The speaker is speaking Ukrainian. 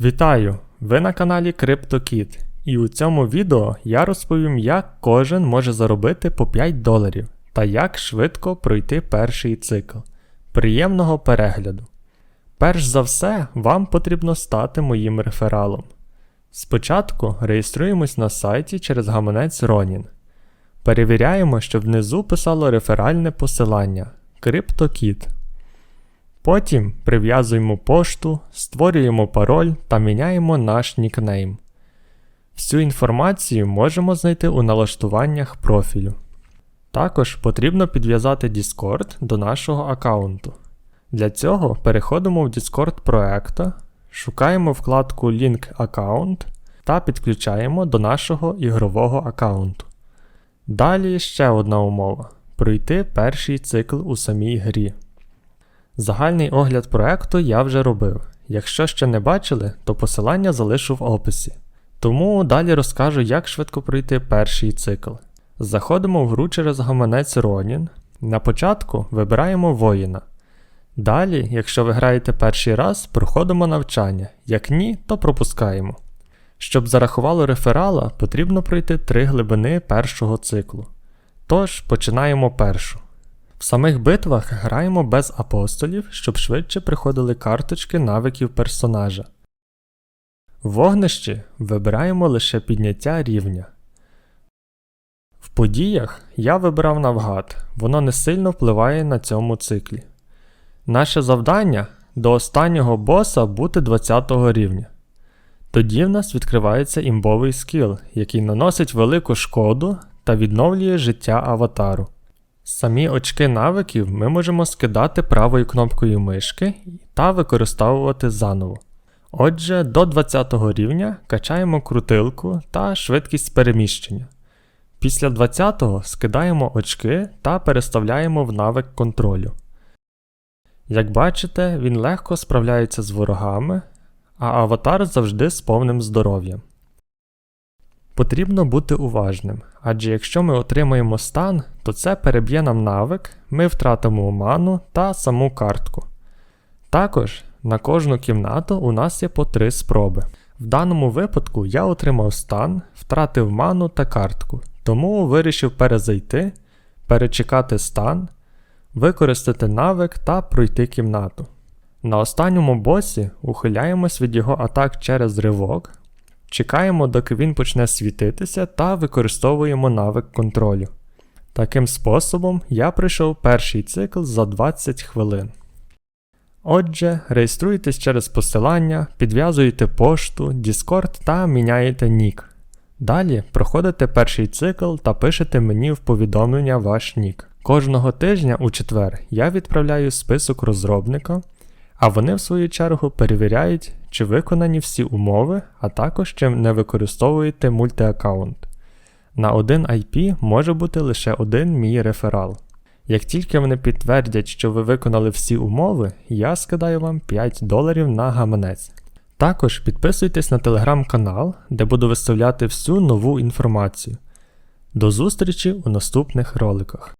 Вітаю! Ви на каналі CryptoKit і у цьому відео я розповім, як кожен може заробити по 5 доларів та як швидко пройти перший цикл. Приємного перегляду! Перш за все, вам потрібно стати моїм рефералом. Спочатку реєструємось на сайті через гаманець Ronin. Перевіряємо, щоб внизу писало реферальне посилання CryptoKit. Потім прив'язуємо пошту, створюємо пароль та міняємо наш нікнейм. Всю інформацію можемо знайти у налаштуваннях профілю. Також потрібно підв'язати Discord до нашого аккаунту. Для цього переходимо в Discord проекта, шукаємо вкладку Link Account та підключаємо до нашого ігрового аккаунту. Далі ще одна умова: пройти перший цикл у самій грі. Загальний огляд проекту я вже робив. Якщо ще не бачили, то посилання залишу в описі. Тому далі розкажу, як швидко пройти перший цикл. Заходимо в гру через гаманець Ronin. На початку вибираємо воїна. Далі, якщо ви граєте перший раз, проходимо навчання, як ні, то пропускаємо. Щоб зарахувало реферала, потрібно пройти три глибини першого циклу. Тож починаємо першу. В самих битвах граємо без апостолів, щоб швидше приходили карточки навиків персонажа. Вогнищі вибираємо лише підняття рівня. В подіях я вибирав навгад, воно не сильно впливає на цьому циклі. Наше завдання до останнього боса бути 20 рівня. Тоді в нас відкривається імбовий скіл, який наносить велику шкоду та відновлює життя аватару. Самі очки навиків ми можемо скидати правою кнопкою мишки та використовувати заново. Отже, до 20 рівня качаємо крутилку та швидкість переміщення. Після 20-го скидаємо очки та переставляємо в навик контролю. Як бачите, він легко справляється з ворогами, а аватар завжди з повним здоров'ям. Потрібно бути уважним, адже якщо ми отримаємо стан, то це переб'є нам навик, ми втратимо ману та саму картку. Також на кожну кімнату у нас є по 3 спроби. В даному випадку я отримав стан, втратив ману та картку, тому вирішив перезайти, перечекати стан, використати навик та пройти кімнату. На останньому босі ухиляємось від його атак через ривок, чекаємо, доки він почне світитися, та використовуємо навик контролю. Таким способом я пройшов перший цикл за 20 хвилин. Отже, реєструєтесь через посилання, підв'язуєте пошту, Discord та міняєте нік. Далі проходите перший цикл та пишете мені в повідомлення ваш нік. Кожного тижня у четвер я відправляю список розробника, а вони в свою чергу перевіряють, чи виконані всі умови, а також чи не використовуєте мультиаккаунт. На один IP може бути лише один мій реферал. Як тільки вони підтвердять, що ви виконали всі умови, я скидаю вам 5 доларів на гаманець. Також підписуйтесь на телеграм-канал, де буду виставляти всю нову інформацію. До зустрічі у наступних роликах.